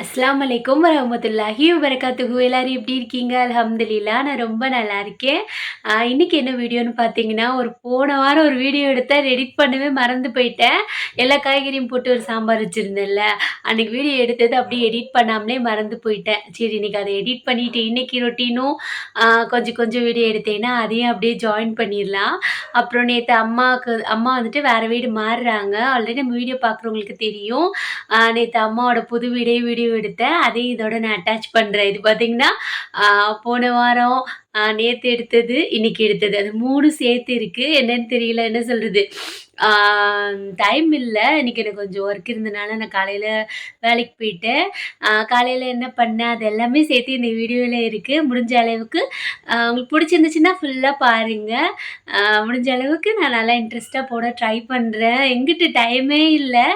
அஸ்லாம் அலைக்கும் வரஹ்மத்துல்லாஹி வரகாத்துகு எல்லோரும் எப்படி இருக்கீங்க? அலமதுல்லா நான் ரொம்ப நல்லா இருக்கேன். இன்றைக்கி இன்னைக்கு என்ன வீடியோன்னு பார்த்தீங்கன்னா ஒரு போன வாரம் ஒரு வீடியோ எடுத்தேன். எடிட் பண்ணவே மறந்து போயிட்டேன். எல்லா காய்கறியும் போட்டு ஒரு சாம்பார் வச்சுருந்தேன்ல. அன்னைக்கு வீடியோ எடுத்தது அப்படியே எடிட் பண்ணாமலே மறந்து போயிட்டேன். சரி இன்னைக்கு அதை எடிட் பண்ணிவிட்டு இன்னைக்கு ரொட்டீனும் கொஞ்சம் கொஞ்சம் வீடியோ எடுத்தேன்னா அதையும் அப்படியே ஜாயின் பண்ணிடலாம். அப்புறம் நேற்று அம்மாவுக்கு அம்மா வந்துட்டு வேறு வீடு மாறுறாங்க. ஆல்ரெடி நம்ம வீடியோ பார்க்குறவங்களுக்கு தெரியும். நேற்று அம்மாவோட புது வீடே வீடியோ எடுத்தேன். அதையும் இதோட நான் அட்டாச் பண்ணுறேன் இது பார்த்தீங்கன்னா போன வாரம் நேற்று எடுத்தது இன்னைக்கு எடுத்தது. அது மூணு சேர்த்து இருக்குது என்னன்னு தெரியல என்ன சொல்கிறது டைம் இல்லை. இன்னைக்கு எனக்கு கொஞ்சம் ஒர்க் இருந்தனால நான் காலையில் வேலைக்கு போயிட்டேன். காலையில் என்ன பண்ணேன்? அது எல்லாமே சேர்த்து இந்த வீடியோவில் இருக்குது முடிஞ்ச அளவுக்கு உங்களுக்கு பிடிச்சிருந்துச்சுன்னா ஃபுல்லாக பாருங்கள் முடிஞ்ச அளவுக்கு நான் நல்லா இன்ட்ரெஸ்ட்டாக போட ட்ரை பண்ணுறேன் எங்கிட்ட டைமே இல்லை.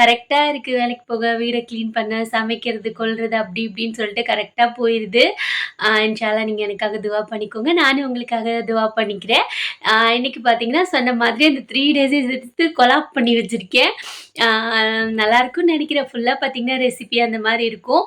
கரெக்டாக இருக்குது வேலைக்கு போக வீடை க்ளீன் பண்ண சமைக்கிறது கொள்வது அப்படி இப்படின்னு சொல்லிட்டு கரெக்டாக போயிடுது இன்ஷால்லாம் நீங்கள் எனக்காக துவா பண்ணிக்கோங்க. நானும் உங்களுக்காக துவா பண்ணிக்கிறேன். இன்றைக்கி இன்னைக்கு பார்த்தீங்கன்னா சொன்ன மாதிரி அந்த த்ரீ டேஸை எடுத்து கொலாப் பண்ணி வச்சுருக்கேன். நல்லாயிருக்கும்னு நினைக்கிறேன். ஃபுல்லாக பார்த்தீங்கன்னா ரெசிபி அந்த மாதிரி இருக்கும்.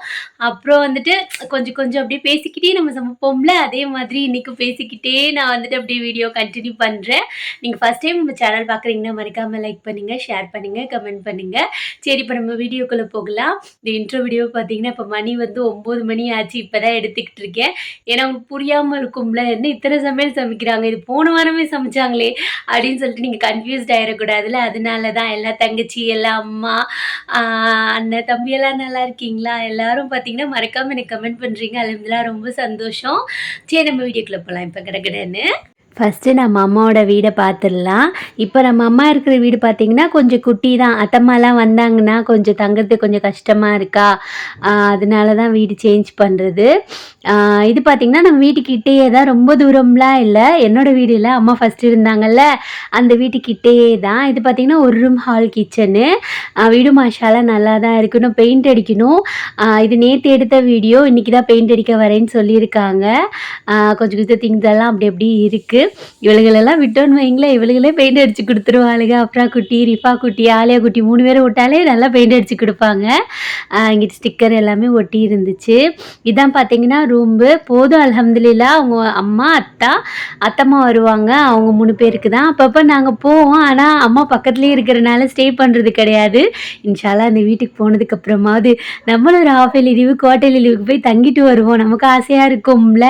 அப்புறம் வந்துட்டு கொஞ்சம் கொஞ்சம் அப்படியே பேசிக்கிட்டே நம்ம சமைப்போம்ல? அதே மாதிரி இன்றைக்கும் பேசிக்கிட்டே நான் வந்துட்டு அப்படியே வீடியோ கண்டினியூ பண்ணுறேன் நீங்கள் ஃபஸ்ட் டைம் நம்ம சேனல் பார்க்குறீங்கன்னா மறக்காமல் லைக் பண்ணுங்கள் ஷேர் பண்ணுங்கள் கமெண்ட் பண்ணுங்கள் சரி இப்போ நம்ம வீடியோக்குள்ளே போகலாம். இந்த இன்ட்ரோ வீடியோ பார்த்தீங்கன்னா இப்போ மணி வந்து ஒம்பது மணி ஆச்சு. இப்போ தான் எடுத்துக்கிட்டு இருக்கேன். ஏன்னா உங்களுக்கு புரியாமல் இருக்கும்ல? என்ன இத்தனை சமையல் சமைக்கிறாங்க? இது போன வாரமே சமைச்சாங்களே அப்படின்னு சொல்லிட்டு நீங்கள் கன்ஃபியூஸ்ட் ஆகிடக்கூடாதுல அதனால தான் எல்லா தங்கச்சி எல்லா அம்மா அண்ணன் தம்பியெல்லாம் நல்லா இருக்கீங்களா? எல்லாரும் பார்த்தீங்கன்னா மறக்காமல் எனக்கு கமெண்ட் பண்ணுறீங்க அலமதுலாம் ரொம்ப சந்தோஷம். சரி நம்ம வீடியோக்குள்ளே போகலாம் இப்போ கிடக்கிடன்னு ஃபஸ்ட்டு நம்ம அம்மாவோட வீடை பார்த்துடலாம். இப்போ நம்ம அம்மா இருக்கிற வீடு பார்த்திங்கன்னா கொஞ்சம் குட்டி தான். அத்தம்மாலாம் வந்தாங்கன்னா கொஞ்சம் தங்குறதுக்கு கொஞ்சம் கஷ்டமாக இருக்கா? அதனால தான் வீடு சேஞ்ச் பண்ணுறது இது பார்த்திங்கன்னா நம்ம வீட்டுக்கிட்டேயே தான். ரொம்ப தூரம்லாம் இல்லை. என்னோடய வீடு இல்லை. அம்மா ஃபஸ்ட்டு இருந்தாங்கல்ல. அந்த வீட்டுக்கிட்டேயே தான். இது பார்த்திங்கன்னா ஒரு ரூம் ஹால் கிச்சனு வீடு மாஷாலாம் நல்லா தான் இருக்கணும். பெயிண்ட் அடிக்கணும். இது நேற்று எடுத்த வீடியோ. இன்றைக்கி தான் பெயிண்ட் அடிக்க வரேன்னு சொல்லியிருக்காங்க. கொஞ்சம் கொஞ்சம் திங்ஸ் எல்லாம் அப்படி அப்படி இருக்குது இவளுகளெல்லாம் விட்டோன்னு வைங்களேன். இவளுகளே பெயிண்ட் அடித்து கொடுத்துருவாளுங்க அப்ரா குட்டி ரிஃபா குட்டி ஆலியா குட்டி மூணு பேரும் விட்டாலே நல்லா பெயிண்ட் அடித்து கொடுப்பாங்க. இங்கிட்டு ஸ்டிக்கர் எல்லாமே ஒட்டி இருந்துச்சு. இதான் பார்த்தீங்கன்னா ரூம்பு போதும் அல்ஹம்துலில்லா. அவங்க அம்மா அத்தா அத்தம்மா வருவாங்க. அவங்க மூணு பேருக்கு தான். அப்பப்போ நாங்கள் போவோம். ஆனால் அம்மா பக்கத்துலேயே இருக்கிறனால ஸ்டே பண்ணுறது கிடையாது. இன்ஷாலாக அந்த வீட்டுக்கு போனதுக்கப்புறமாவது நம்மளும் ஒரு ஹாஃப் லீவு குவார்டர்லி லீவுக்கு போய் தங்கிட்டு வருவோம். நமக்கு ஆசையாக இருக்கும்ல.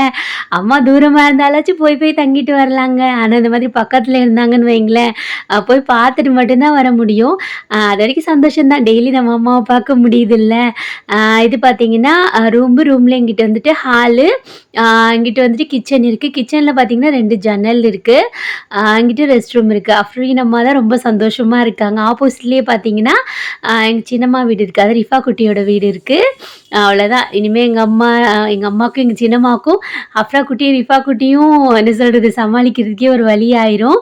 அம்மா தூரமாக இருந்தாலாச்சும் போய் போய் தங்கிட்டு வரலாங்க. ஆனால் இந்த மாதிரி பக்கத்தில் இருந்தாங்கன்னு வைங்களேன். போய் பார்த்துட்டு மட்டும்தான் வர முடியும். அது வரைக்கும் சந்தோஷம்தான். டெய்லி நம்ம அம்மாவை பார்க்க முடியுதுல்ல. இது பார்த்தீங்கன்னா ரூம்பு ரூமில் இங்கிட்ட வந்துட்டு ஹாலு இங்கிட்ட வந்துட்டு கிச்சன் இருக்குது கிச்சனில் பார்த்தீங்கன்னா ரெண்டு ஜன்னல் இருக்குது அங்கிட்ட ரெஸ்ட் ரூம் இருக்குது அஃப்ரீன் அம்மா தான் ரொம்ப சந்தோஷமாக இருக்காங்க. ஆப்போசிட்லேயே பார்த்தீங்கன்னா எங்கள் சின்னம்மா வீடு இருக்குது அது ரிஃபா குட்டியோட வீடு இருக்குது அவ்வளோதான் இனிமேல் எங்கள் அம்மா எங்கள் அம்மாவுக்கும் எங்கள் சின்னம்மாவுக்கும் அஃப்ரா குட்டியும் ரிஃபா குட்டியும் என்ன சொல்கிறது சமாளிக்கிறதுக்கே ஒரு வழி ஆயிரும்.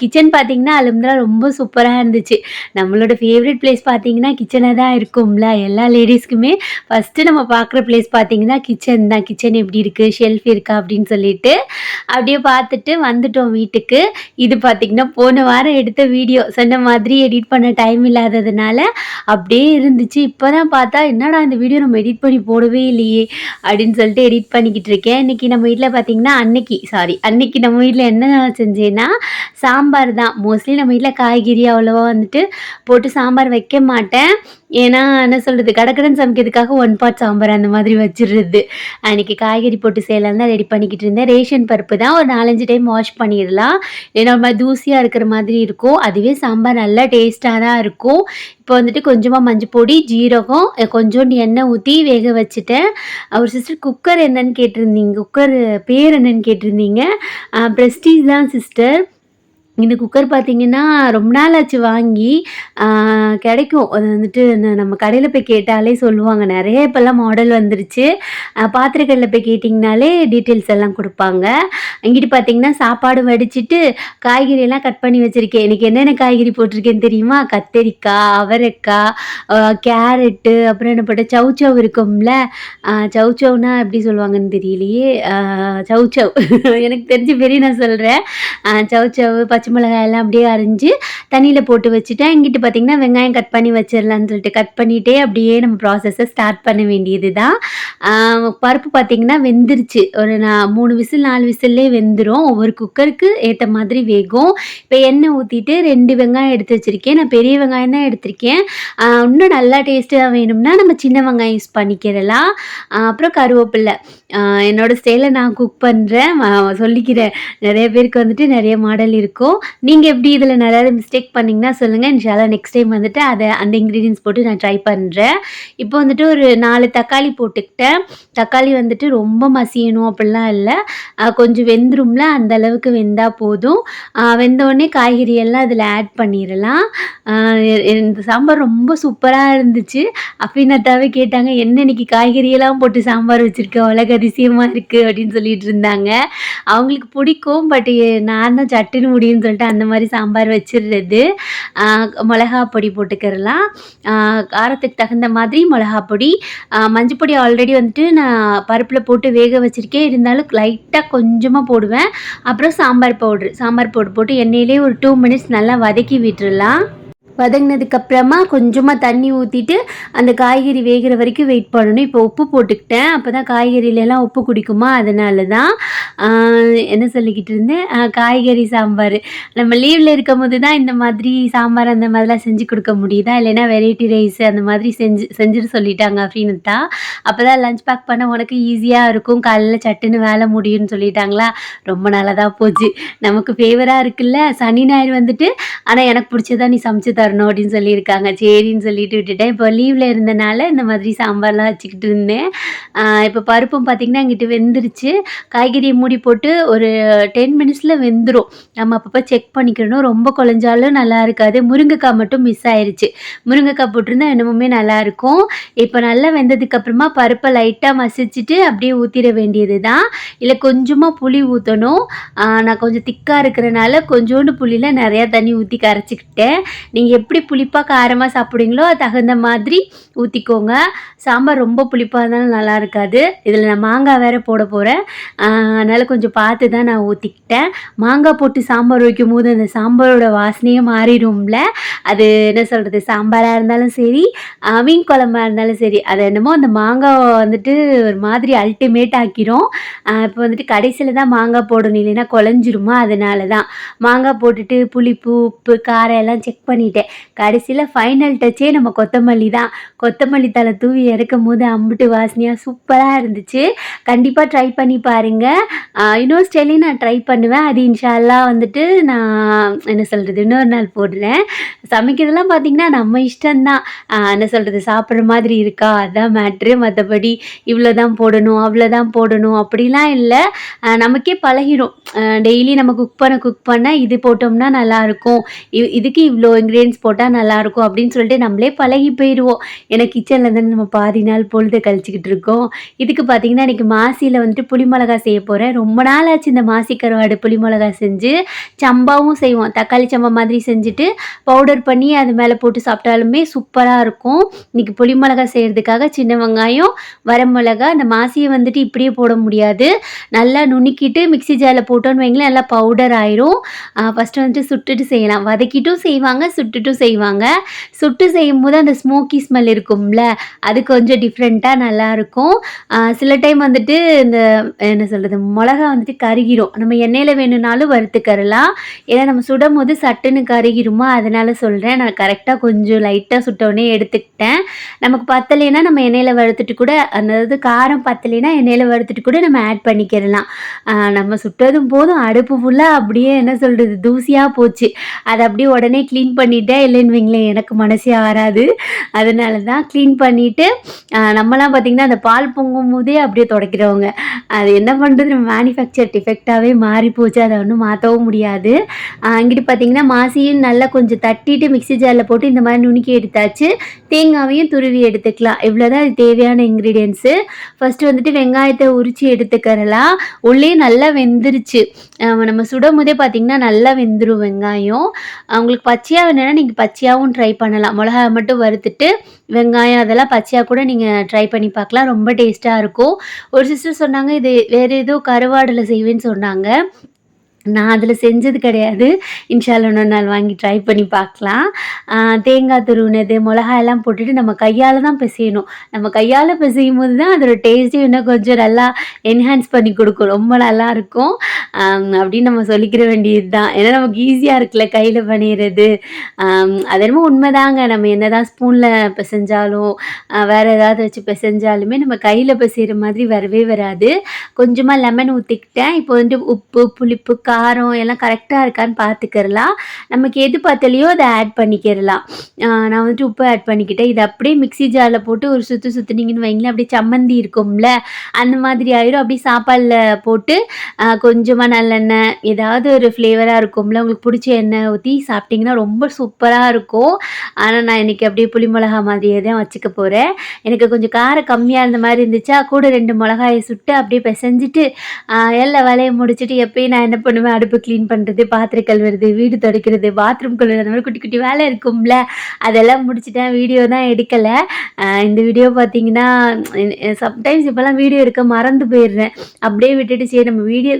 கிச்சன் பார்த்தீங்கன்னா அலுமதுலாம் ரொம்ப சூப்பராக இருந்துச்சு. நம்மளோட ஃபேவரட் பிளேஸ் பார்த்தீங்கன்னா கிச்சனாக தான் இருக்கும்ல எல்லா லேடிஸ்க்குமே ஃபஸ்ட்டு நம்ம பார்க்குற பிளேஸ் பார்த்தீங்கன்னா கிச்சன் தான். கிச்சன் எப்படி இருக்குது ஷெல்ஃப் இருக்கா? அப்படின்னு சொல்லிட்டு அப்படியே பார்த்துட்டு வந்துட்டோம் வீட்டுக்கு. இது பார்த்திங்கன்னா போன வாரம் எடுத்த வீடியோ சொன்ன மாதிரி எடிட் பண்ண டைம் இல்லாததுனால அப்படியே இருந்துச்சு. இப்போ தான் பார்த்தா என்னடா இந்த வீடியோ நம்ம எடிட் பண்ணி போடவே இல்லையே அப்படின்னு சொல்லிட்டு எடிட் பண்ணிக்கிட்டு இருக்கேன். இன்றைக்கி நம்ம வீட்டில் பார்த்திங்கன்னா அன்னைக்கு சாரி அன்னைக்கு நம்ம வீட்டில் என்ன செஞ்சேன்னா சாம்பார் தான். மோஸ்ட்லி நம்ம வீட்டில் காய்கறி அவ்வளோவா வந்துட்டு போட்டு சாம்பார் வைக்க மாட்டேன். ஏன்னா என்ன சொல்கிறது கடக்கடன் சமைக்கிறதுக்காக ஒன் பார்ட் சாம்பார் அந்த மாதிரி வச்சிடுறது. அன்றைக்கி காய்கறி போட்டு செய்யலாம் தான் ரெடி பண்ணிக்கிட்டு இருந்தேன். ரேஷன் பருப்பு தான் ஒரு நாலஞ்சு டைம் வாஷ் பண்ணிடலாம். ஏன்னா ஒரு தூசியாக இருக்கிற மாதிரி இருக்கும். அதுவே சாம்பார் நல்லா டேஸ்ட்டாக தான் இருக்கும். இப்போ வந்துட்டு கொஞ்சமாக மஞ்சள் பொடி ஜீரகம் கொஞ்சோண்டு எண்ணெய் ஊற்றி வேக வச்சுட்டேன். அவர் சிஸ்டர் குக்கர் என்னன்னு கேட்டிருந்தீங்க குக்கர் பேர் என்னன்னு கேட்டிருந்தீங்க. ப்ரெஸ்டீஜ் தான் சிஸ்டர் இந்த குக்கர் பார்த்தீங்கன்னா ரொம்ப நாள் ஆச்சு வாங்கி கிடைக்கும். அது வந்துட்டு நம்ம கடையில் போய் கேட்டாலே சொல்லுவாங்க. நிறைய இப்போல்லாம் மாடல் வந்துருச்சு. பாத்திர பாத்திரக்கடையில் போய் கேட்டிங்கனாலே டீட்டெயில்ஸ் எல்லாம் கொடுப்பாங்க. இங்கிட்டு பார்த்தீங்கன்னா சாப்பாடு வடிச்சிட்டு காய்கறியெல்லாம் கட் பண்ணி வச்சுருக்கேன். எனக்கு என்னென்ன காய்கறி போட்டிருக்கேன்னு தெரியுமா? கத்தரிக்காய் அவரைக்காய் கேரட்டு அப்புறம் என்ன போட்ட சவுச்சவ் இருக்கும்ல? சவுச்சவ்னா எப்படி சொல்லுவாங்கன்னு தெரியலையே. சவுச்சவ் எனக்கு தெரிஞ்ச பெரிய நான் சொல்கிறேன் சவுச்சவ் பச்சை பச்சை மிளகாயெல்லாம் அப்படியே அரிஞ்சு தண்ணியில் போட்டு வச்சுட்டேன் இங்கிட்டு பார்த்தீங்கன்னா வெங்காயம் கட் பண்ணி வச்சிடலான்னு சொல்லிட்டு கட் பண்ணிகிட்டே அப்படியே நம்ம ப்ராசஸை ஸ்டார்ட் பண்ண வேண்டியது தான் பருப்பு பார்த்தீங்கன்னா வெந்துருச்சு. ஒரு நான் மூணு விசில் நாலு விசில்லே வெந்துடும் ஒவ்வொரு குக்கருக்கு ஏற்ற மாதிரி வேகும். இப்போ எண்ணெய் ஊற்றிட்டு ரெண்டு வெங்காயம் எடுத்து வச்சுருக்கேன். நான் பெரிய வெங்காயம் தான் எடுத்திருக்கேன். இன்னும் நல்லா டேஸ்ட்டாக வேணும்னா நம்ம சின்ன வெங்காயம் யூஸ் பண்ணிக்கிறலாம் அப்புறம் கருவேப்பில்லை என்னோட ஸ்டைலில் நான் குக் பண்ணுறேன் சொல்லிக்கிறேன். நிறைய பேருக்கு வந்துட்டு நிறைய மாடல் இருக்கும். நீங்கள் எப்படி இதில் நிறைய மிஸ்டேக் பண்ணிங்கன்னா சொல்லுங்கள் இன்ஷாலா நெக்ஸ்ட் டைம் வந்துட்டு அதை அந்த இன்க்ரீடியன்ஸ் போட்டு நான் ட்ரை பண்ணுறேன் இப்போ வந்துட்டு ஒரு நாலு தக்காளி போட்டுக்கிட்டேன். தக்காளி வந்துட்டு ரொம்ப மசியணும் அப்படிலாம் இல்லை. கொஞ்சம் வெந்துரும்ல. அந்த அளவுக்கு வெந்தால் போதும். ஆஹ் காய்கறி எல்லாம் அதில் ஆட் பண்ணிடலாம். இந்த சாம்பார் ரொம்ப சூப்பராக இருந்துச்சு. அஃபினத்தாவே கேட்டாங்க என்ன இன்னைக்கு காய்கறியெல்லாம் போட்டு சாம்பார் வச்சுருக்க? உலக அதிசயமாக இருக்குது அப்படின்னு சொல்லிட்டு இருந்தாங்க. அவங்களுக்கு பிடிக்கும் பட் நான் தான் சட்டுன்னு முடியும்னு சொல்லிட்டு அந்த மாதிரி சாம்பார் வச்சிடுறது இது மிளகா பொடி போட்டுக்கிறலாம். காரத்துக்கு தகுந்த மாதிரி மிளகா பொடி. மஞ்சள் பொடி ஆல்ரெடி வந்துட்டு நான் பருப்பில் போட்டு வேக வச்சுருக்கேன். இருந்தாலும் லைட்டாக கொஞ்சமாக போடுவேன். அப்புறம் சாம்பார் பவுட்ரு. சாம்பார் பவுடர் போட்டு எண்ணெயிலே ஒரு டூ மினிட்ஸ் நல்லா வதக்கி விட்டுறலாம். வதங்கினதுக்கு அப்புறமா கொஞ்சமாக தண்ணி ஊற்றிட்டு அந்த காய்கறி வேகிற வரைக்கும் வெயிட் பண்ணணும். இப்போ உப்பு போட்டுக்கிட்டேன். அப்போ தான் காய்கறியிலலாம் உப்பு குடிக்குமா? அதனால தான் என்ன சொல்லிக்கிட்டு இருந்தேன்? காய்கறி சாம்பார். நம்ம லீவில் இருக்கும் போது தான் இந்த மாதிரி சாம்பார் அந்த மாதிரிலாம் செஞ்சு கொடுக்க முடியுதா? இல்லைன்னா வெரைட்டி ரைஸ் அந்த மாதிரி செஞ்சு செஞ்சுட்டு சொல்லிட்டாங்க அப்படின்னு தான் அப்போ தான் லஞ்ச் பேக் பண்ண உனக்கு ஈஸியாக இருக்கும். காலையில் சட்டுன்னு வேலை முடியும்னு சொல்லிட்டாங்களா? ரொம்ப நல்லதாக போச்சு. நமக்கு ஃபேவராக இருக்குல்ல? சனி ஞாயிறு வந்துட்டு ஆனால் எனக்கு பிடிச்சதா நீ சமைச்சு தரணும். அப்படின்னு சொல்லியிருக்காங்க. சரின்னு சொல்லிட்டு விட்டுட்டேன். இப்போ லீவில் இருந்தனால இந்த மாதிரி சாம்பார்லாம் வச்சுக்கிட்டு இருந்தேன். இப்போ பருப்பும் பார்த்திங்கன்னா இங்கிட்டு வெந்துருச்சு. காய்கறியை மூடி போட்டு ஒரு டென் மினிட்ஸில் வெந்துடும் நம்ம அப்பப்போ செக் பண்ணிக்கணும். ரொம்ப குழஞ்சாலும் நல்லா இருக்காது. முருங்கைக்காய் மட்டும் மிஸ் ஆயிடுச்சு முருங்கைக்காய் போட்டிருந்தா இன்னமுமே நல்லாயிருக்கும் இப்போ நல்லா வெந்ததுக்கப்புறமா பருப்பை லைட்டாக மசிச்சுட்டு அப்படியே ஊற்றிட வேண்டியது தான் இல்லை கொஞ்சமாக புளி ஊற்றணும் நான் கொஞ்சம் திக்காக இருக்கிறனால கொஞ்சோண்டு புளியில் நிறையா தண்ணி ஊற்றி கரைச்சிக்கிட்டேன். நீங்கள் எப்படி புளிப்பாக காரமாக சாப்பிடுவீங்களோ தகுந்த மாதிரி ஊற்றிக்கோங்க சாம்பார் ரொம்ப புளிப்பாக இருந்தாலும் நல்லா இருக்காது. இதில் நான் மாங்காய் வேறு போட போகிறேன் அதனால் கொஞ்சம் பார்த்து தான் நான் ஊற்றிக்கிட்டேன் மாங்காய் போட்டு சாம்பார் வைக்கும் போது அந்த சாம்பாரோட வாசனையே மாறிடும்ல. அது என்ன சொல்கிறது சாம்பாராக இருந்தாலும் சரி மீன் குழம்பா இருந்தாலும் சரி அது என்னமோ அந்த மாங்காய் வந்துட்டு ஒரு மாதிரி அல்டிமேட் ஆக்கிரும். இப்போ வந்துட்டு கடைசியில் தான் மாங்காய் போடணும் இல்லைன்னா குழஞ்சிருமா? அதனால தான். மாங்காய் போட்டுட்டு புளிப்பு உப்பு காரம் எல்லாம் செக் பண்ணிட்டேன். பண்ணிட்டேன் கடைசியில் ஃபைனல் டச்சே நம்ம கொத்தமல்லி தான். கொத்தமல்லி தலை தூவி இறக்கும் போது அம்பிட்டு வாசனையாக சூப்பராக இருந்துச்சு. கண்டிப்பாக ட்ரை பண்ணி பாருங்கள் இன்னொரு ஸ்டைலையும் நான் ட்ரை பண்ணுவேன். அது இன்ஷால்லா வந்துட்டு நான் என்ன சொல்கிறது இன்னொரு நாள் போடுறேன். சமைக்கிறதெல்லாம் பார்த்திங்கன்னா நம்ம இஷ்டம்தான். என்ன சொல்கிறது சாப்பிட்ற மாதிரி இருக்கா? அதான் மேட்ரு மற்றபடி இவ்வளோ தான் போடணும் அவ்வளோ தான் போடணும். அப்படிலாம் இல்லை. நமக்கே பழகிடும் டெய்லி நம்ம குக் பண்ண குக் பண்ண இது போட்டோம்னா நல்லாயிருக்கும். இதுக்கு இவ்வளோ இன்க்ரீடியன்ஸ் போட்டால் நல்லாயிருக்கும் அப்படின்னு சொல்லிட்டு நம்மளே பழகி போயிடுவோம். ஏன்னா கிச்சனில் இருந்து நம்ம பாதி நாள் பொழுது கழிச்சிக்கிட்டு இருக்கோம். இதுக்கு பார்த்தீங்கன்னா இன்றைக்கி மாசியில் வந்துட்டு புளி மிளகா செய்ய போகிறேன் ரொம்ப நாள் ஆச்சு இந்த மாசி கருவாடு புளி மிளகா செஞ்சு. சம்பாவும் செய்வோம். தக்காளி சம்பா மாதிரி செஞ்சுட்டு பவுடர் பண்ணி அது மேலே போட்டு சாப்பிட்டாலுமே சூப்பராக இருக்கும். இன்றைக்கி புளி மிளகா செய்கிறதுக்காக சின்ன வெங்காயம் வரமிளகா அந்த மாசியை வந்துட்டு இப்படியே போட முடியாது. நல்லா நுணுக்கிட்டு மிக்ஸி ஜாரில் போட்டோன்னு வைங்களேன் நல்லா பவுடர் ஆயிரும். ஃபஸ்ட்டு வந்துட்டு சுட்டுட்டு செய்யலாம். வதக்கிட்டும் செய்வாங்க சுட்டு சுட்டுட்டும் செய்வாங்க. சுட்டு செய்யும் போது அந்த ஸ்மோக்கி ஸ்மெல் இருக்கும்ல அது கொஞ்சம் டிஃப்ரெண்ட்டாக நல்லாயிருக்கும். சில டைம் வந்துட்டு இந்த என்ன சொல்கிறது மிளகா வந்துட்டு கருகிரும். நம்ம எண்ணெயில் வேணும்னாலும் வறுத்துக்கறலாம். ஏன்னா நம்ம சுடும் போது சட்டுன்னு கருகிருமா அதனால் சொல்கிறேன் நான் கரெக்டாக கொஞ்சம் லைட்டாக சுட்டோடனே எடுத்துக்கிட்டேன். நமக்கு பத்தலைன்னா நம்ம எண்ணெயில் வறுத்துட்டு கூட அதாவது காரம் பத்தலைன்னா எண்ணெயில் வறுத்துட்டு கூட நம்ம ஆட் பண்ணிக்கிறலாம் நம்ம சுட்டதும் போதும் அடுப்பு ஃபுல்லாக அப்படியே என்ன சொல்கிறது தூசியாக போச்சு. அதை அப்படியே உடனே க்ளீன் பண்ணிவிட்டு பண்ணிட்டேன் இல்லைன்னு வைங்களேன் எனக்கு மனசே ஆறாது. அதனால தான் க்ளீன் பண்ணிவிட்டு நம்மலாம் பார்த்திங்கன்னா அந்த பால் பொங்கும் போதே அப்படியே துடைக்கிறவங்க. அது என்ன பண்ணுறது நம்ம மேனுஃபேக்சர் டிஃபெக்டாகவே மாறி போச்சு. அதை ஒன்றும் மாற்றவும் முடியாது. அங்கிட்டு இங்கிட்டு பார்த்திங்கன்னா மாசியும் நல்லா கொஞ்சம் தட்டிட்டு மிக்ஸி ஜாரில் போட்டு இந்த மாதிரி நுணுக்கி எடுத்தாச்சு. தேங்காவையும் துருவி எடுத்துக்கலாம். இவ்வளோதான் இது தேவையான இன்க்ரீடியன்ஸு ஃபஸ்ட்டு வந்துட்டு வெங்காயத்தை உரித்து எடுத்துக்கிறலாம் உள்ளே நல்லா வெந்துருச்சு. நம்ம சுடும் போதே பார்த்திங்கன்னா நல்லா வெந்துடும் வெங்காயம். அவங்களுக்கு பச்சையாக வேணும்னா நீங்கள் பச்சையாகவும் ட்ரை பண்ணலாம். மிளகா மட்டும் வறுத்துட்டு வெங்காயம் அதெல்லாம் பச்சையாக கூட நீங்கள் ட்ரை பண்ணி பார்க்கலாம். ரொம்ப டேஸ்ட்டாக இருக்கும். ஒரு சிஸ்டர் சொன்னாங்க இது வேறு ஏதோ கருவாடில் செய்வேன்னு சொன்னாங்க. நான் அதில் செஞ்சது கிடையாது. இன்ஷால் இன்னொரு நாள் வாங்கி ட்ரை பண்ணி பார்க்கலாம். தேங்காய் துருவினது மிளகாயெல்லாம் போட்டுட்டு நம்ம கையால் தான் பிசையணும். நம்ம கையால் பிசையும் போது தான் அதோட டேஸ்ட்டும் இன்னும் கொஞ்சம் நல்லா என்ஹான்ஸ் பண்ணி கொடுக்கும். ரொம்ப நல்லாயிருக்கும் அப்படின்னு நம்ம சொல்லிக்கிற வேண்டியது தான். ஏன்னா நமக்கு ஈஸியாக இருக்குல்ல கையில் பண்ணிடுறது அது என்னமோ உண்மைதாங்க. நம்ம என்ன தான் ஸ்பூனில் பிசைஞ்சாலும் வேறு ஏதாவது வச்சு பிசைஞ்சாலுமே நம்ம கையில் பிசைகிற மாதிரி வரவே வராது. கொஞ்சமாக லெமன் ஊற்றிக்கிட்டேன் இப்போ வந்துட்டு உப்பு புளிப்பு காரம் எல்லாம் கரெக்டாக இருக்கான்னு பார்த்துக்கிறலாம். நமக்கு எது பார்த்தலையோ அதை ஆட் பண்ணிக்கிறலாம். நான் வந்துட்டு உப்பு ஆட் பண்ணிக்கிட்டேன். இது அப்படியே மிக்ஸி ஜாரில் போட்டு ஒரு சுற்று சுற்றுனீங்கன்னு வைங்களேன். அப்படியே சம்மந்தி இருக்கும்ல. அந்த மாதிரி ஆயிரும் அப்படியே சாப்பாடில் போட்டு கொஞ்சமாக நல்லெண்ணெய் ஏதாவது ஒரு ஃப்ளேவராக இருக்கும்ல. உங்களுக்கு பிடிச்ச எண்ணெய் ஊற்றி சாப்பிட்டிங்கன்னா ரொம்ப சூப்பராக இருக்கும். ஆனால் நான் இன்றைக்கி அப்படியே புளி மிளகா மாதிரியே தான் வச்சுக்க போகிறேன் எனக்கு கொஞ்சம் காரம் கம்மியாக இருந்த மாதிரி இருந்துச்சா கூட ரெண்டு மிளகாயை சுட்டு அப்படியே பிசைஞ்சிட்டு எல்லா வேலையை முடிச்சுட்டு எப்பயும் நான் என்ன பண்ணுவேன்? அடுப்பு க்ளீன் பண்ணுறது பாத்திரம் கழுவுறது வீடு துடைக்கிறது பாத்ரூம் கழுவுறது அந்த மாதிரி குட்டி குட்டி வேலை இருக்கும்ல அதெல்லாம் முடிச்சுட்டேன். வீடியோ தான் எடுக்கலை. இந்த வீடியோ பார்த்தீங்கன்னா சம்டைம்ஸ் இப்போல்லாம் வீடியோ எடுக்க மறந்து போயிடுறேன். அப்படியே விட்டுட்டு சரி நம்ம வீடியோ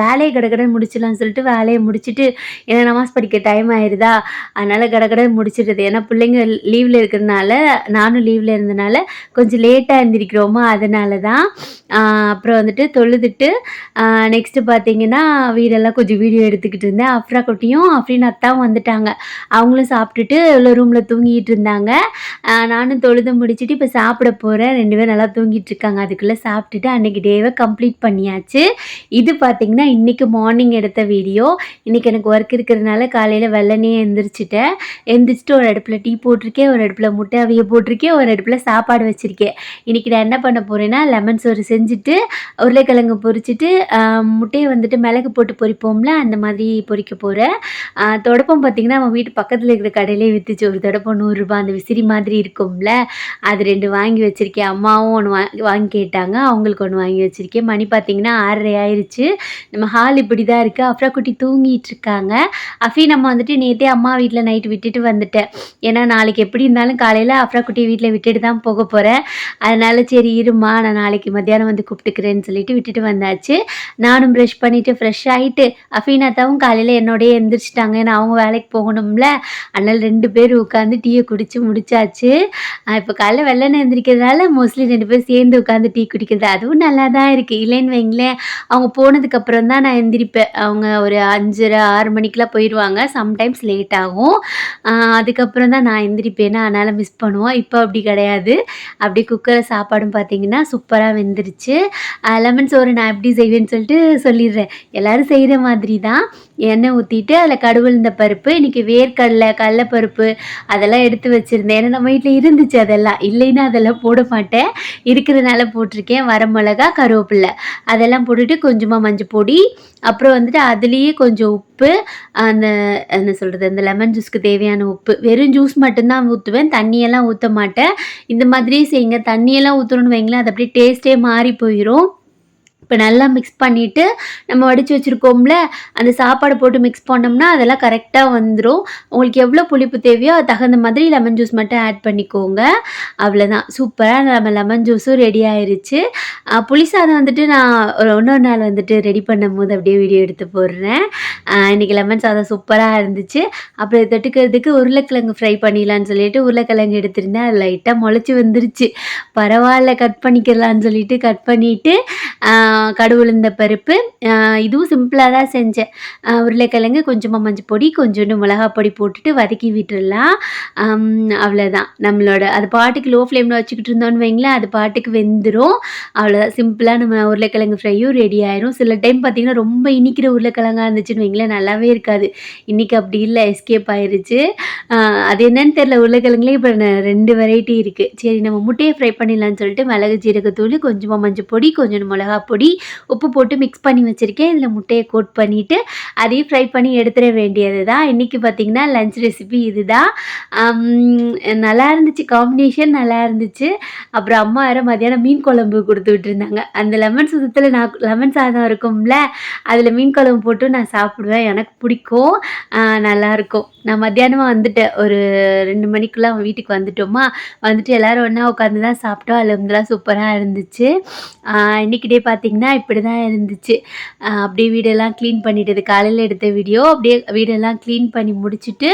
வேலையை கடகடன்னு முடிச்சிடலாம்னு சொல்லிட்டு வேலையை முடிச்சுட்டு ஏன்னா நமாஸ் படிக்க டைம் ஆயிடுதா அதனால் கடகடன்னு முடிச்சிடுறது. ஏன்னா பிள்ளைங்க லீவில் இருக்கிறதுனால நானும் லீவில் இருந்தனால கொஞ்சம் லேட்டாக எழுந்திரிக்கிறோமா அதனால தான் அப்புறம் வந்துட்டு தொழுதுட்டு நெக்ஸ்ட்டு பார்த்தீங்கன்னா வீடெல்லாம் கொஞ்சம் வீடியோ எடுத்துக்கிட்டு இருந்தேன். அஃப்ரா குட்டியும் அஃப்ரின் அத்தாவும் வந்துட்டாங்க. அவங்களும் சாப்பிட்டுட்டு உள்ள ரூமில் தூங்கிட்டு இருந்தாங்க. நானும் தொழுது முடிச்சுட்டு இப்போ சாப்பிட போகிறேன் ரெண்டு பேரும் நல்லா தூங்கிட்டு இருக்காங்க. அதுக்குள்ளே சாப்பிட்டுட்டு அன்னைக்கு டேவை கம்ப்ளீட் பண்ணியாச்சு. இது பார்த்தீங்கன்னா இன்றைக்கி மார்னிங் எடுத்த வீடியோ. இன்றைக்கி எனக்கு ஒர்க் இருக்கிறதுனால காலையில் வெள்ளனே எந்திரிச்சிட்டேன். எந்திரிச்சிட்டு ஒரு அடுப்பில் டீ போட்டிருக்கேன். ஒரு அடுப்பில் முட்டை அவிய போட்டிருக்கேன். ஒரு அடுப்பில் சாப்பாடு வச்சுருக்கேன். இன்றைக்கி நான் என்ன பண்ண போகிறேன்னா லெமன் சோறு செஞ்சுட்டு உருளைக்கிழங்கு பொரிச்சிட்டு முட்டையை வந்துட்டு மிளகு போட்டு பொரிப்போம்ல அந்த மாதிரி பொறிக்க போகிறேன் தொடப்பம் பார்த்திங்கன்னா நம்ம வீட்டு பக்கத்தில் இருக்கிற கடையிலே விற்றுச்சு ஒரு தொடப்பம் நூறுரூபா அந்த விசிறி மாதிரி இருக்கும்ல. அது ரெண்டு வாங்கி வச்சுருக்கேன். அம்மாவும் ஒன்று வா வாங்கி கேட்டாங்க. அவங்களுக்கு ஒன்று வாங்கி வச்சுருக்கேன். மணி பார்த்திங்கன்னா ஆறரை ஆயிடுச்சு நம்ம ஹால் இப்படி தான் இருக்குது அஃப்ரா குட்டி தூங்கிட்டு இருக்காங்க. அஃபி நம்ம வந்துட்டு நேற்றே அம்மா வீட்டில் நைட்டு விட்டுட்டு வந்துட்டேன். ஏன்னா நாளைக்கு எப்படி இருந்தாலும் காலையில் அஃப்ரா குட்டியை வீட்டில் விட்டுட்டு தான் போக போகிறேன் அதனால் சரி இருமா நான் நாளைக்கு மத்தியானம் வந்து கூப்பிட்டுக்கிறேன்னு சொல்லிட்டு விட்டுட்டு வந்தாச்சு. நானும் ப்ரெஷ் பண்ணிவிட்டு ஃப்ரெஷ் ஆகிட்டு அஃபீனாத்தாவும் காலையில் என்னோடய எழுந்திரிச்சிட்டாங்க ஏன்னா அவங்க வேலைக்கு போகணும்ல. அதனால் ரெண்டு பேர் உட்காந்து டீயை குடித்து முடிச்சாச்சு. இப்போ காலைல வெள்ளனை எழுந்திரிக்கிறதுனால மோஸ்ட்லி ரெண்டு பேர் சேர்ந்து உட்காந்து டீ குடிக்கிறது. அதுவும் நல்லா தான் இருக்குது இல்லைன்னு வைங்களேன் அவங்க போனதுக்கப்புறம் தான் நான் எந்திரிப்பேன். அவங்க ஒரு அஞ்சரை ஆறு மணிக்கெலாம் போயிடுவாங்க சம்டைம்ஸ் லேட் ஆகும். அதுக்கப்புறம் தான் நான் எழுந்திரிப்பேன்னா அதனால் மிஸ் பண்ணுவோம். இப்போ அப்படி கிடையாது. அப்படியே குக்கரில் சாப்பாடும் பார்த்தீங்கன்னா சூப்பராக வெந்துருச்சு. லெமன் சோறு நான் எப்படி செய்வேன்னு சொல்லிட்டு சொல்லிடுறேன். எல்லோரும் செய்கிற மாதிரி தான் எண்ணெய் ஊற்றிட்டு அதில் கடுவுழுந்த பருப்பு இன்றைக்கி வேர்க்கடலை கடலைப்பருப்பு அதெல்லாம் எடுத்து வச்சுருந்தேன். ஏன்னா நம்ம வீட்டில் இருந்துச்சு அதெல்லாம். இல்லைன்னா அதெல்லாம் போட மாட்டேன். இருக்கிறதுனால போட்டிருக்கேன். வரமிளகா கருவேப்பில்லை அதெல்லாம் போட்டுட்டு கொஞ்சமாக மஞ்சள் பொடி அப்புறம் வந்துட்டு அதுலேயே கொஞ்சம் உப்பு அந்த என்ன சொல்கிறது அந்த லெமன் ஜூஸ்க்கு தேவையான உப்பு. வெறும் ஜூஸ் மட்டும்தான் ஊற்றுவேன் தண்ணியெல்லாம் ஊற்ற மாட்டேன். இந்த மாதிரி செய்யுங்க. தண்ணியெல்லாம் ஊற்றணும்னு வைங்களேன். அது அப்படியே டேஸ்ட்டே மாறி போயிடும் இப்போ நல்லா மிக்ஸ் பண்ணிவிட்டு நம்ம வடித்து வச்சுருக்கோம்ல அந்த சாப்பாடு போட்டு மிக்ஸ் பண்ணோம்னா அதெல்லாம் கரெக்டாக வந்துடும் உங்களுக்கு எவ்வளோ புளிப்பு தேவையோ அது தகுந்த மாதிரி லெமன் ஜூஸ் மட்டும் ஆட் பண்ணிக்கோங்க. அவ்வளோதான் சூப்பராக நம்ம லெமன் ஜூஸும் ரெடி ஆயிடுச்சு புளிசாதம் புளி சாதம் வந்துட்டு நான் ஒரு இன்னொரு நாள் வந்துட்டு ரெடி பண்ணும் போது அப்படியே வீடியோ எடுத்து போடுறேன். இன்றைக்கி இன்னைக்கு லெமன் சாதம் சூப்பராக இருந்துச்சு. அப்புறம் இதை தொட்டுக்கிறதுக்கு உருளைக்கிழங்கு ஃப்ரை பண்ணிடலான்னு சொல்லிட்டு உருளைக்கிழங்கு எடுத்திருந்தேன். அது லைட்டாக முளைச்சி வந்துருச்சு. பரவாயில்ல கட் பண்ணிக்கலான்னு சொல்லிட்டு கட் பண்ணிவிட்டு கடுவுளுந்த பருப்பு இதுவும் சிம்பிளாக தான் செஞ்சேன். உருளைக்கிழங்கு கொஞ்சமாக மஞ்சள் பொடி கொஞ்சோண்டு மிளகா பொடி போட்டுட்டு வதக்கி விட்டுடலாம் அவ்வளோதான் நம்மளோட அது பாட்டுக்கு லோ ஃப்ளேமில் வச்சுக்கிட்டு இருந்தோன்னு வைங்களேன் அது பாட்டுக்கு வெந்துடும் அவ்வளோதான் சிம்பிளாக நம்ம உருளைக்கிழங்கு ஃப்ரையும் ரெடி ஆயிரும். சில டைம் பார்த்திங்கன்னா ரொம்ப இனிக்கிற உருளைக்கிழங்காக இருந்துச்சுன்னு வைங்களேன் நல்லாவே இருக்காது. இன்றைக்கி அப்படி இல்லை எஸ்கேப் ஆயிடுச்சு அது என்னன்னு தெரில உருளைக்கிழங்குலேயே இப்போ ரெண்டு வெரைட்டி இருக்குது சரி நம்ம முட்டையை ஃப்ரை பண்ணிடலாம்னு சொல்லிட்டு மிளகு ஜீரகத்தூள் கொஞ்சமாக மஞ்சள் பொடி கொஞ்சம் மிளகா பொடி உப்பு போட்டு மிக்ஸ் பண்ணி வச்சுருக்கேன். இதில் முட்டையை கோட் பண்ணிவிட்டு அதையும் ஃப்ரை பண்ணி எடுத்துட வேண்டியது தான் இன்றைக்கி பார்த்திங்கன்னா லஞ்ச் ரெசிபி இது தான் நல்லா இருந்துச்சு. காம்பினேஷன் நல்லா இருந்துச்சு. அப்புறம் அம்மா வேறு மதியானம் மீன் குழம்பு கொடுத்து விட்டுருந்தாங்க. அந்த லெமன் சுத்தத்தில் நான் லெமன் சாதம் இருக்கும்ல அதில் மீன் குழம்பு போட்டு நான் சாப்பிடுவேன். எனக்கு பிடிக்கும். நல்லாயிருக்கும் நான் மத்தியானமாக வந்துட்டேன் ஒரு ரெண்டு மணிக்குள்ளே அவன் வீட்டுக்கு வந்துட்டோமா வந்துட்டு எல்லோரும் ஒன்றா உட்காந்து தான் சாப்பிட்டோம். அதில் அலமதுலாம் சூப்பராக இருந்துச்சு. ஆஹ் இன்னைக்கு டே பார்த்திங்கன்னா இப்படி தான் இருந்துச்சு அப்படியே வீடெல்லாம் க்ளீன் பண்ணிட்டது. காலையில் எடுத்த வீடியோ அப்படியே வீடெல்லாம் க்ளீன் பண்ணி முடிச்சுட்டு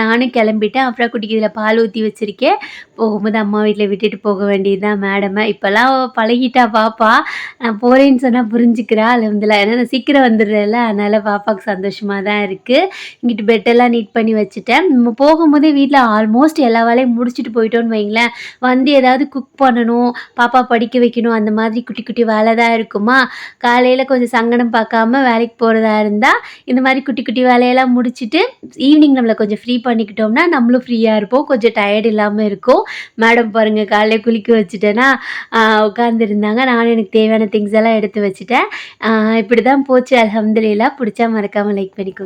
நானும் கிளம்பிட்டேன். அப்புறம் குட்டிக்கு இதில் பால் ஊற்றி வச்சுருக்கேன். போகும்போது அம்மா வீட்டில் விட்டுட்டு போக வேண்டியது தான் மேடமை இப்போல்லாம் பழகிட்டா பாப்பா. நான் போகிறேன்னு சொன்னால் புரிஞ்சுக்கிறா வந்துல ஏன்னா நான் சீக்கிரம் வந்துடுறேன்ல. அதனால் பாப்பாவுக்கு சந்தோஷமாக தான் இருக்குது இங்கிட்டு பெட்டெல்லாம் நீட் பண்ணி வச்சுட்டேன். நம்ம போகும்போதே வீட்டில் ஆல்மோஸ்ட் எல்லா வேலையும் முடிச்சுட்டு போயிட்டோன்னு வைங்களேன். வந்து ஏதாவது குக் பண்ணணும் பாப்பா படிக்க வைக்கணும் அந்த மாதிரி குட்டி குட்டி வேலை தான் இருக்குமா? காலையில் கொஞ்சம் சங்கடம் பார்க்காம வேலைக்கு போகிறதா இருந்தால் இந்த மாதிரி குட்டி குட்டி வேலையெல்லாம் முடிச்சுட்டு ஈவினிங் நம்மளை கொஞ்சம் ஃப்ரீ பண்ணிக்கிட்டோம்னா நம்மளும் ஃப்ரீயாக இருப்போம். கொஞ்சம் டயர்ட் இல்லாமல் இருக்கும். மேடம் பாருங்கள் காலையில் குளிக்க வச்சுட்டேன்னா உட்காந்துருந்தாங்க நானும் எனக்கு தேவையான திங்ஸ் எல்லாம் எடுத்து வச்சுட்டேன். இப்படி தான் போச்சு. அலமதுல்லா பிடிச்சா மறக்காமல் லைக் பண்ணிக்கோங்க.